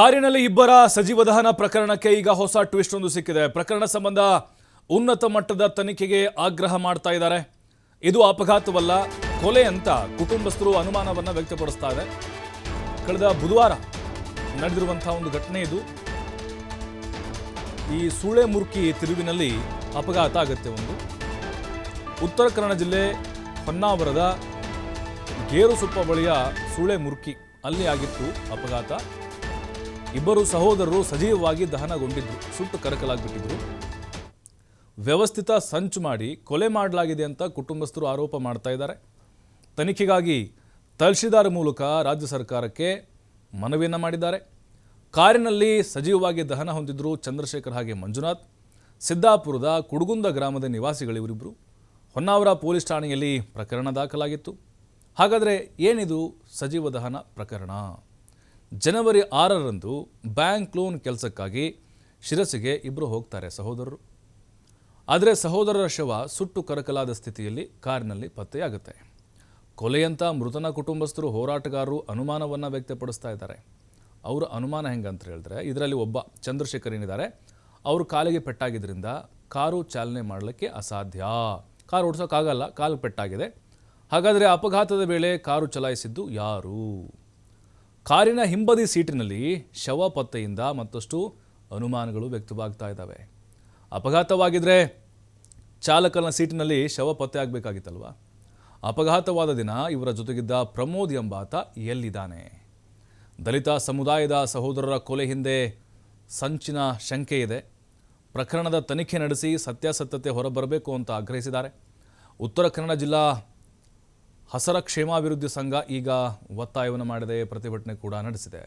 ಕಾರಿನಲ್ಲಿ ಇಬ್ಬರ ಸಜೀವ ದಹನ ಪ್ರಕರಣಕ್ಕೆ ಈಗ ಹೊಸ ಟ್ವಿಸ್ಟ್ ಒಂದು ಸಿಕ್ಕಿದೆ. ಪ್ರಕರಣ ಸಂಬಂಧ ಉನ್ನತ ಮಟ್ಟದ ತನಿಖೆಗೆ ಆಗ್ರಹ ಮಾಡ್ತಾ ಇದ್ದಾರೆ. ಇದು ಅಪಘಾತವಲ್ಲ, ಕೊಲೆ ಅಂತ ಕುಟುಂಬಸ್ಥರು ಅನುಮಾನವನ್ನು ವ್ಯಕ್ತಪಡಿಸ್ತಾ ಕಳೆದ ಬುಧವಾರ ನಡೆದಿರುವಂತಹ ಒಂದು ಘಟನೆ ಇದು. ಈ ಸೂಳೆ ಮುರ್ಕಿ ತಿರುವಿನಲ್ಲಿ ಅಪಘಾತ ಆಗುತ್ತೆ ಒಂದು. ಉತ್ತರ ಕನ್ನಡ ಜಿಲ್ಲೆ ಹೊನ್ನಾವರದ ಗೇರುಸುಪ್ಪ ಬಳಿಯ ಸೂಳೆ ಮುರ್ಕಿ, ಅಲ್ಲಿ ಆಗಿತ್ತು ಅಪಘಾತ. ಇಬ್ಬರು ಸಹೋದರರು ಸಜೀವವಾಗಿ ದಹನಗೊಂಡಿದ್ದರು ಸುಟ್ಟು ಕರಕಲಾಗ್ಬಿಟ್ಟಿದ್ರು. ವ್ಯವಸ್ಥಿತ ಸಂಚು ಮಾಡಿ ಕೊಲೆ ಮಾಡಲಾಗಿದೆ ಅಂತ ಕುಟುಂಬಸ್ಥರು ಆರೋಪ ಮಾಡ್ತಾ ಇದ್ದಾರೆ. ತನಿಖೆಗಾಗಿ ತಹಶೀಲ್ದಾರ್ ಮೂಲಕ ರಾಜ್ಯ ಸರ್ಕಾರಕ್ಕೆ ಮನವಿಯನ್ನು ಮಾಡಿದ್ದಾರೆ. ಕಾರಿನಲ್ಲಿ ಸಜೀವವಾಗಿ ದಹನ ಹೊಂದಿದ್ರು ಚಂದ್ರಶೇಖರ್ ಹಾಗೆ ಮಂಜುನಾಥ್. ಸಿದ್ದಾಪುರದ ಕುಡುಗುಂದ ಗ್ರಾಮದ ನಿವಾಸಿಗಳು ಇವರಿಬ್ಬರು ಹೊನ್ನಾವರ ಪೊಲೀಸ್ ಠಾಣೆಯಲ್ಲಿ ಪ್ರಕರಣ ದಾಖಲಾಗಿತ್ತು. ಹಾಗಾದರೆ ಏನಿದು ಸಜೀವ ದಹನ ಪ್ರಕರಣ? ಜನವರಿ ಆರರಂದು ಬ್ಯಾಂಕ್ ಲೋನ್ ಕೆಲಸಕ್ಕಾಗಿ ಶಿರಸಿಗೆ ಇಬ್ಬರು ಹೋಗ್ತಾರೆ ಸಹೋದರರು. ಆದರೆ ಸಹೋದರರ ಶವ ಸುಟ್ಟು ಕರಕಲಾದ ಸ್ಥಿತಿಯಲ್ಲಿ ಕಾರಿನಲ್ಲಿ ಪತ್ತೆಯಾಗುತ್ತೆ. ಕೊಲೆಯಂತ ಮೃತನ ಕುಟುಂಬಸ್ಥರು ಹೋರಾಟಗಾರರು ಅನುಮಾನವನ್ನು ವ್ಯಕ್ತಪಡಿಸ್ತಾ ಇದ್ದಾರೆ. ಅವರ ಅನುಮಾನ ಹೆಂಗಂತ ಹೇಳಿದ್ರೆ, ಇದರಲ್ಲಿ ಒಬ್ಬ ಚಂದ್ರಶೇಖರ್ ಏನಿದ್ದಾರೆ ಅವರು ಕಾಲಿಗೆ ಪೆಟ್ಟಾಗಿದ್ದರಿಂದ ಕಾರು ಚಾಲನೆ ಮಾಡಲಿಕ್ಕೆ ಅಸಾಧ್ಯ. ಕಾರು ಓಡಿಸೋಕ್ಕಾಗಲ್ಲ, ಕಾಲು ಪೆಟ್ಟಾಗಿದೆ. ಹಾಗಾದರೆ ಅಪಘಾತದ ವೇಳೆ ಕಾರು ಚಲಾಯಿಸಿದ್ದು ಯಾರು? ಕಾರಿನ ಹಿಂಬದಿ ಸೀಟಿನಲ್ಲಿ ಶವ ಪತ್ತೆಯಿಂದ ಮತ್ತಷ್ಟು ಅನುಮಾನಗಳು ವ್ಯಕ್ತವಾಗ್ತಾ ಇದ್ದಾವೆ. ಅಪಘಾತವಾಗಿದ್ರೆ ಚಾಲಕನ ಸೀಟಿನಲ್ಲಿ ಶವ ಪತ್ತೆ ಆಗಬೇಕಾಗಿತ್ತಲ್ವ? ಅಪಘಾತವಾದ ದಿನ ಇವರ ಜೊತೆಗಿದ್ದ ಪ್ರಮೋದ್ ಎಂಬಾತ ಎಲ್ಲಿದ್ದಾನೆ? ದಲಿತ ಸಮುದಾಯದ ಸಹೋದರರ ಕೊಲೆ ಹಿಂದೆ ಸಂಚಿನ ಶಂಕೆ ಇದೆ. ಪ್ರಕರಣದ ತನಿಖೆ ನಡೆಸಿ ಸತ್ಯಾಸತ್ಯತೆ ಹೊರಬರಬೇಕು ಅಂತ ಆಗ್ರಹಿಸಿದ್ದಾರೆ. ಉತ್ತರ ಕನ್ನಡ ಜಿಲ್ಲಾ ಹಸರ ಕ್ಷೇಮಾಭಿವೃದ್ಧಿ ಸಂಘ ಈಗ ಒತ್ತಾಯವನ್ನು ಮಾಡಿದೆ ಪ್ರತಿಭಟನೆ ಕೂಡ ನಡೆಸಿದೆ.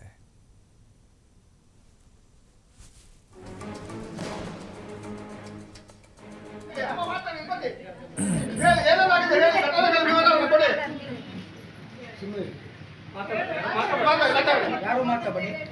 ಹೇಳಿ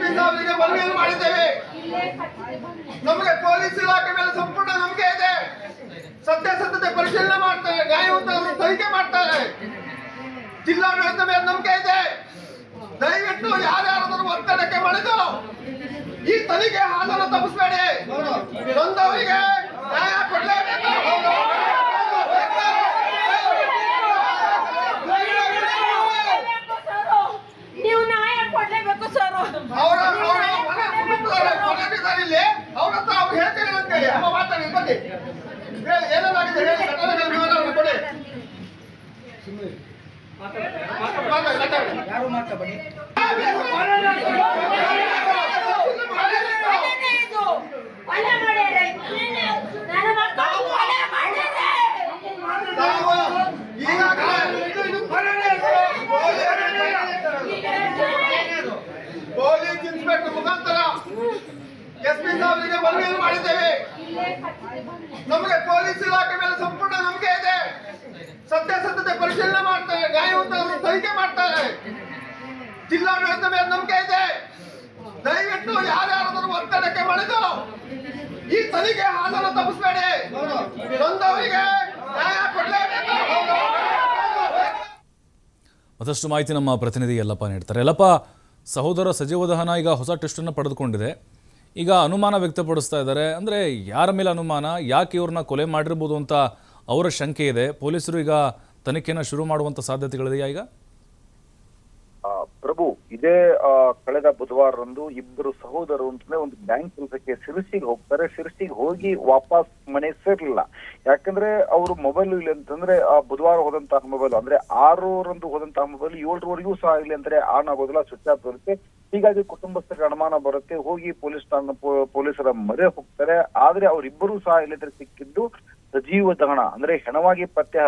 ಪಿ ಸಾಹೇಬರಿಗೆ ಮನವಿಯನ್ನು ಮಾಡಿದ್ದೇವೆ. ನಮಗೆ ಪೊಲೀಸ್ ಇಲಾಖೆ ಮೇಲೆ ಸಂಪೂರ್ಣ ನಂಬಿಕೆ ಇದೆ. ಸತ್ಯಾಸತ್ಯತೆ ಪರಿಶೀಲನೆ ಮಾಡ್ತಾರೆ ನ್ಯಾಯವಂತರನ್ನು ತನಿಖೆ ಮಾಡ್ತಾರೆ. ಜಿಲ್ಲಾಡಳಿತ ಮೇಲೆ ನಂಬಿಕೆ ಇದೆ. ದಯವಿಟ್ಟು ಯಾರ್ಯಾರಾದರೂ ಒತ್ತಡಕ್ಕೆ ಮಣಿದು ಈ ತನಿಖೆ ಹಾಲನ್ನು ತಪ್ಪಿಸಬೇಡಿ. ನೊಂದವರಿಗೆ ನಾವು ಈಗಾಗಲೇ ಪೊಲೀಸ್ ಇನ್ಸ್ಪೆಕ್ಟರ್ ಮುಖಾಂತರ ಎಸ್ ಪಿ ಸಾಹೇಬರಿಗೆ ಮನವಿಯನ್ನು ಮಾಡಿದ್ದೇವೆ ನಮಗೆ ಪೊಲೀಸ್ ಇಲಾಖೆ ಮೇಲೆ ಸಂಪೂರ್ಣ ನಂಬಿಕೆ ಇದೆ ಸತ್ಯಾಸತ್ಯತೆ ಪರಿಶೀಲನೆ ಮಾಡ್ತಾರೆ ನ್ಯಾಯವಂತರನ್ನು ತನಿಖೆ ಮಾಡ್ತಾರೆ ಜಿಲ್ಲಾಡಳಿತ ಮೇಲೆ ನಂಬಿಕೆ ಇದೆ. ದಯವಿಟ್ಟು ಯಾರ್ಯಾರಾದರೂ ಒತ್ತಡಕ್ಕೆ ಮಣಿದು ಈ ತನಿಖೆ ಹಾಲನ್ನು ತಪ್ಪಿಸಬೇಡಿ. ನೊಂದವರಿಗೆ ನ್ಯಾಯ ಮತ್ತಷ್ಟು ಮಾಹಿತಿ ನಮ್ಮ ಪ್ರತಿನಿಧಿ ಯಲ್ಲಪ್ಪ ನೀಡ್ತಾರೆ. ಯಲ್ಲಪ್ಪ, ಸಹೋದರ ಸಜೀವ ದಹನ ಈಗ ಹೊಸ ಟೆಸ್ಟನ್ನು ಪಡೆದುಕೊಂಡಿದೆ. ಈಗ ಅನುಮಾನ ವ್ಯಕ್ತಪಡಿಸ್ತಾ ಇದ್ದಾರೆ. ಅಂದರೆ ಯಾರ ಮೇಲೆ ಅನುಮಾನ, ಯಾಕೆ ಇವ್ರನ್ನ ಕೊಲೆ ಮಾಡಿರ್ಬೋದು ಅಂತ ಅವರ ಶಂಕೆ ಇದೆ. ಪೊಲೀಸರು ಈಗ ತನಿಖೆಯನ್ನು ಶುರು ಮಾಡುವಂಥ ಸಾಧ್ಯತೆಗಳಿದೆಯಾ ಈಗ? ಪ್ರಭು, ಇದೇ ಕಳೆದ ಬುಧವಾರರಂದು ಇಬ್ಬರು ಸಹೋದರರು ಅಂತಂದ್ರೆ ಒಂದು ಬ್ಯಾಂಕ್ ಕೆಲಸಕ್ಕೆ ಶಿರಸಿಗೆ ಹೋಗ್ತಾರೆ. ಶಿರಸಿಗೆ ಹೋಗಿ ವಾಪಸ್ ಮನೆ ಸೇರ್ಲಿಲ್ಲ. ಯಾಕಂದ್ರೆ ಅವರು ಮೊಬೈಲ್ ಇಲ್ಲ ಅಂತಂದ್ರೆ, ಆ, ಬುಧವಾರ ಹೋದಂತಹ ಮೊಬೈಲ್ ಅಂದ್ರೆ ಆರರಂದು ಹೋದಂತಹ ಮೊಬೈಲ್ ಏಳರವರೆಗೂ ಸಹ ಇಲ್ಲಿ ಅಂದ್ರೆ ಆನ್ ಆಗೋದಿಲ್ಲ ಸ್ವಿಚ್ ಆಫ್ ಬರುತ್ತೆ. ಹೀಗಾಗಿ ಕುಟುಂಬಸ್ಥರಿಗೆ ಅನುಮಾನ ಬರುತ್ತೆ. ಹೋಗಿ ಪೊಲೀಸ್ ಠಾಣೆ ಪೊಲೀಸರ ಮರೆ ಹೋಗ್ತಾರೆ. ಆದ್ರೆ ಅವರಿಬ್ಬರು ಸಹ ಇಲ್ಲದ್ರೆ ಸಿಕ್ಕಿದ್ದು ಸಜೀವ ದಹಣ ಅಂದ್ರೆ ಹೆಣವಾಗಿ ಪತ್ತೆ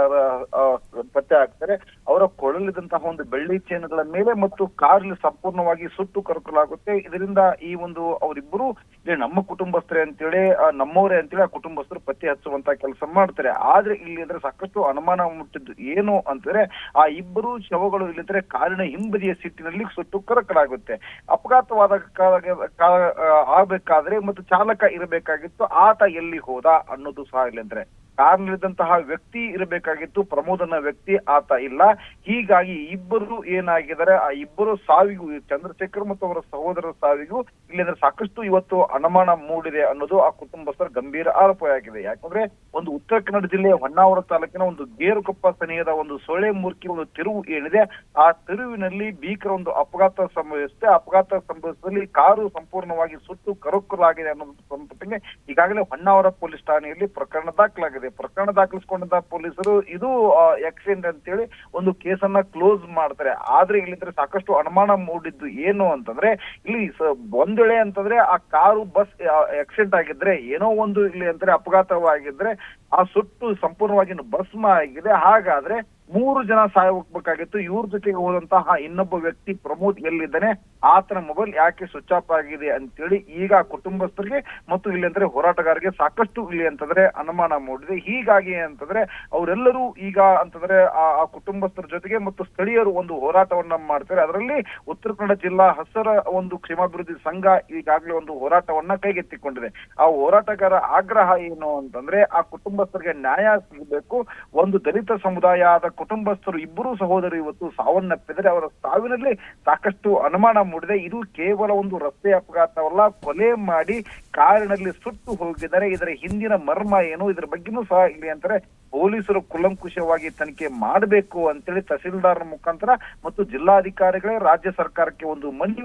ಪತ್ತೆ ಹಾಕ್ತಾರೆ, ಅವರ ಕೊಳಲಿದಂತಹ ಒಂದು ಬೆಳ್ಳಿ ಚೇನುಗಳ ಮೇಲೆ ಮತ್ತು ಕಾರ್ಲಿ ಸಂಪೂರ್ಣವಾಗಿ ಸುಟ್ಟು ಕರ್ಕಲಾಗುತ್ತೆ. ಇದರಿಂದ ಈ ಒಂದು ಅವರಿಬ್ಬರು ನಮ್ಮ ಕುಟುಂಬಸ್ಥರೇ ಅಂತೇಳಿ ನಮ್ಮವರೇ ಅಂತೇಳಿ ಆ ಕುಟುಂಬಸ್ಥರು ಪತ್ತೆ ಹಚ್ಚುವಂತ ಕೆಲಸ ಮಾಡ್ತಾರೆ. ಆದ್ರೆ ಇಲ್ಲಿ ಅಂದ್ರೆ ಸಾಕಷ್ಟು ಅನುಮಾನ ಮುಟ್ಟಿದ್ದು ಏನು ಅಂತಂದ್ರೆ, ಆ ಇಬ್ಬರು ಶವಗಳು ಇಲ್ಲಿದ್ರೆ ಕಾರಿನ ಹಿಂಬದಿಯ ಸಿಟ್ಟಿನಲ್ಲಿ ಸುಟ್ಟು ಕರಕಲಾಗುತ್ತೆ. ಅಪಘಾತವಾದ ಆಗ್ಬೇಕಾದ್ರೆ ಮತ್ತು ಚಾಲಕ ಇರಬೇಕಾಗಿತ್ತು, ಆತ ಎಲ್ಲಿ ಹೋದ ಅನ್ನೋದು ಸಹ ಇಲ್ಲಂದ್ರೆ ಕಾರ್ನಲ್ಲಿದ್ದಂತಹ ವ್ಯಕ್ತಿ ಇರಬೇಕಾಗಿತ್ತು, ಪ್ರಮೋದನ ಅನ್ನೋ ವ್ಯಕ್ತಿ ಆತ ಇಲ್ಲ. ಹೀಗಾಗಿ ಇಬ್ಬರು ಏನಾಗಿದ್ದಾರೆ, ಆ ಇಬ್ಬರು ಸಾವಿಗೂ ಚಂದ್ರಶೇಖರ್ ಮತ್ತು ಅವರ ಸಹೋದರ ಸಾವಿಗೂ ಇಲ್ಲಿಂದ್ರೆ ಸಾಕಷ್ಟು ಇವತ್ತು ಅನುಮಾನ ಮೂಡಿದೆ ಅನ್ನೋದು ಆ ಕುಟುಂಬಸ್ಥರ ಗಂಭೀರ ಆರೋಪವಾಗಿದೆ ಯಾಕಂದ್ರೆ ಒಂದು ಉತ್ತರ ಕನ್ನಡ ಜಿಲ್ಲೆಯ ಹೊನ್ನಾವರ ತಾಲೂಕಿನ ಒಂದು ಗೇರುಕೊಪ್ಪ ಸನಿಹದ ಒಂದು ಸೊಳೆ ಮೂರ್ಖಿ ಒಂದು ತಿರುವು ಏನಿದೆ, ಆ ತಿರುವಿನಲ್ಲಿ ಭೀಕರ ಒಂದು ಅಪಘಾತ ಸಂಭವಿಸಿದೆ. ಅಪಘಾತ ಸಂಭವಿಸಿದಲ್ಲಿ ಕಾರು ಸಂಪೂರ್ಣವಾಗಿ ಸುಟ್ಟು ಕರಕಲಾಗಿದೆ ಅನ್ನೋದು ಸಂಪಟ್ಟಿಗೆ ಈಗಾಗಲೇ ಹೊನ್ನಾವರ ಪೊಲೀಸ್ ಠಾಣೆಯಲ್ಲಿ ಪ್ರಕರಣ ದಾಖಲಾಗಿದೆ. ಪ್ರಕರಣ ದಾಖಲಿಸಿಕೊಂಡಂತ ಪೊಲೀಸರು ಇದು ಆಕ್ಸಿಡೆಂಟ್ ಅಂತೇಳಿ ಒಂದು ಕೇಸನ್ನ ಕ್ಲೋಸ್ ಮಾಡ್ತಾರೆ. ಆದ್ರೆ ಇಲ್ಲಿದ್ರೆ ಸಾಕಷ್ಟು ಅನುಮಾನ ಮೂಡಿದ್ದು ಏನು ಅಂತಂದ್ರೆ, ಇಲ್ಲಿ ಒಂದ್ ಅಂತಂದ್ರೆ ಆ ಕಾರು, ಬಸ್ ಆಕ್ಸಿಡೆಂಟ್ ಆಗಿದ್ರೆ, ಏನೋ ಒಂದು ಇಲ್ಲಿ ಅಂದ್ರೆ ಅಪಘಾತವಾಗಿದ್ರೆ ಆ ಸುಟ್ಟು ಸಂಪೂರ್ಣವಾಗಿ ಭಸ್ಮ ಆಗಿದೆ. ಹಾಗಾದ್ರೆ ಮೂರು ಜನ ಸಾಯ ಹೋಗ್ಬೇಕಾಗಿತ್ತು ಇವ್ರ ಜೊತೆಗೆ ಹೋದಂತಹ ಇನ್ನೊಬ್ಬ ವ್ಯಕ್ತಿ ಪ್ರಮೋದ್ ಎಲ್ಲಿದ್ದಾನೆ? ಆತನ ಮೊಬೈಲ್ ಯಾಕೆ ಸ್ವಿಚ್ ಆಫ್ ಆಗಿದೆ ಅಂತೇಳಿ ಈಗ ಕುಟುಂಬಸ್ಥರಿಗೆ ಮತ್ತು ಇಲ್ಲಿ ಅಂದ್ರೆ ಹೋರಾಟಗಾರರಿಗೆ ಸಾಕಷ್ಟು ಇಲ್ಲಿ ಅಂತಂದ್ರೆ ಅನುಮಾನ ಮೂಡಿದೆ. ಹೀಗಾಗಿ ಅಂತಂದ್ರೆ ಅವರೆಲ್ಲರೂ ಈಗ ಅಂತಂದ್ರೆ ಆ ಕುಟುಂಬಸ್ಥರ ಜೊತೆಗೆ ಮತ್ತು ಸ್ಥಳೀಯರು ಒಂದು ಹೋರಾಟವನ್ನ ಮಾಡ್ತಾರೆ. ಅದರಲ್ಲಿ ಉತ್ತರ ಕನ್ನಡ ಜಿಲ್ಲಾ ಹಸರ ಒಂದು ಕ್ಷೇಮಾಭಿವೃದ್ಧಿ ಸಂಘ ಈಗಾಗಲೇ ಒಂದು ಹೋರಾಟವನ್ನ ಕೈಗೆತ್ತಿಕೊಂಡಿದೆ. ಆ ಹೋರಾಟಗಾರ ಆಗ್ರಹ ಏನು ಅಂತಂದ್ರೆ ಆ ಕುಟುಂಬಸ್ಥರಿಗೆ ನ್ಯಾಯ ಸಿಗಬೇಕು. ಒಂದು ದಲಿತ ಸಮುದಾಯದ ಕುಟುಂಬಸ್ಥರು ಇಬ್ಬರು ಸಹೋದರರು ಇವತ್ತು ಸಾವನ್ನಪ್ಪಿದರೆ ಅವರ ಸಾವಿನಲ್ಲಿ ಸಾಕಷ್ಟು ಅನುಮಾನ ಮೂಡಿದೆ. ಇದು ಕೇವಲ ಒಂದು ರಸ್ತೆ ಅಪಘಾತವಲ್ಲ, ಕೊಲೆ ಮಾಡಿ ಕಾರಿನಲ್ಲಿ ಸುಟ್ಟು ಹೋಗಿದ್ದಾರೆ. ಇದರ ಹಿಂದಿನ ಮರ್ಮ ಏನು, ಇದರ ಬಗ್ಗೆನೂ ಸಹ ಇಲ್ಲಿ ಅಂತಾರೆ ಪೊಲೀಸರು ಕುಲಂಕುಷವಾಗಿ ತನಿಖೆ ಮಾಡಬೇಕು ಅಂತೇಳಿ ತಹಸೀಲ್ದಾರ್ ಮುಖಾಂತರ ಮತ್ತು ಜಿಲ್ಲಾಧಿಕಾರಿಗಳೇ ರಾಜ್ಯ ಸರ್ಕಾರಕ್ಕೆ ಒಂದು ಮನವಿ